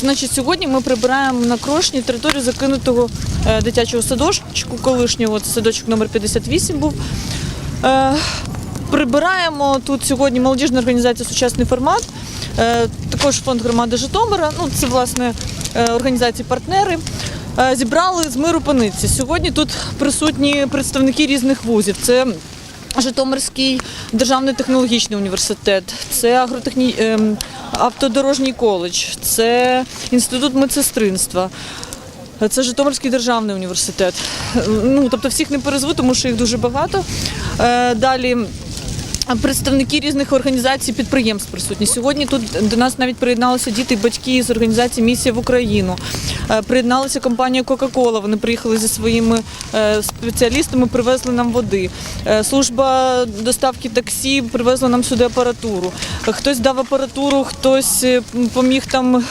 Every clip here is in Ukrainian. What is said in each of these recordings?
Значить, сьогодні ми прибираємо на крошні територію закинутого е, дитячого садочку колишнього. Це садочок номер 58 був. Е, прибираємо тут сьогодні молодіжна організація Сучасний формат, також фонд громади Житомира. Ну, це власне е, організації-партнери. Е, зібрали з миру паниці. Сьогодні тут присутні представники різних вузів. Це Житомирський державний технологічний університет, це агротехні... ем, автодорожній коледж, це інститут медсестринства. Це Житомирський державний університет. Ну, тобто всіх не перезву, тому що їх дуже багато. Е, Далі представники різних організацій, підприємств присутні. Сьогодні тут до нас навіть приєдналися діти і батьки з організації Місія в Україну. Е, Приєдналася компанія Кока-Кола. Вони приїхали зі своїми е, спеціалістами, привезли нам води. Е, Служба доставки таксі привезла нам сюди апаратуру. Хтось дав апаратуру, хтось поміг там.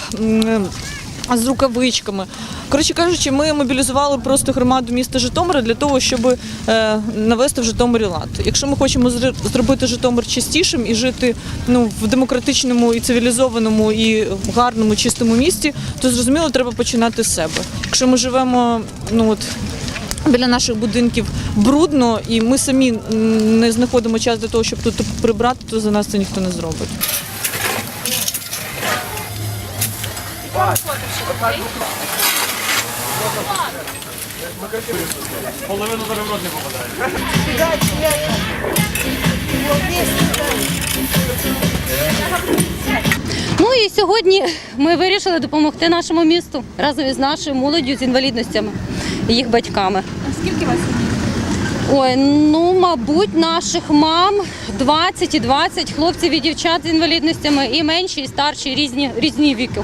З рукавичками. Коротше кажучи, ми мобілізували просто громаду міста Житомира для того, щоб е, навести в Житомирі лад. Якщо ми хочемо зр- зробити Житомир чистішим і жити ну, в демократичному і цивілізованому і гарному, чистому місті, то зрозуміло, треба починати з себе. Якщо ми живемо, ну от. Біля наших будинків брудно, і ми самі не знаходимо час для того, щоб тут прибрати, то за нас це ніхто не зробить. Половину зараз в рот не попадає. Ну і сьогодні ми вирішили допомогти нашому місту разом із нашою молоддю з інвалідностями і їх батьками. Скільки вас? Ой, ну мабуть, наших мам 20 і 20 хлопців і дівчат з інвалідностями, і менші, і старші, різні різні віки.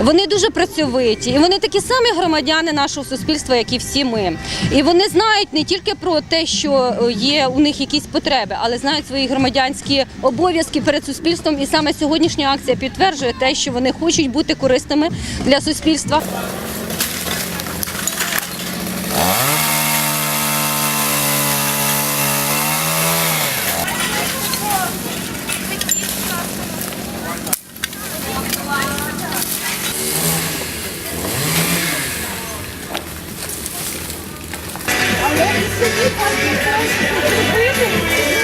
Вони дуже працьовиті, і вони такі самі громадяни нашого суспільства, як і всі ми. І вони знають не тільки про те, що е, є у них якісь потреби, але знають свої громадянські обов'язки перед суспільством. І саме сьогоднішня акція підтверджує те, що вони хочуть бути корисними для суспільства. Thank you.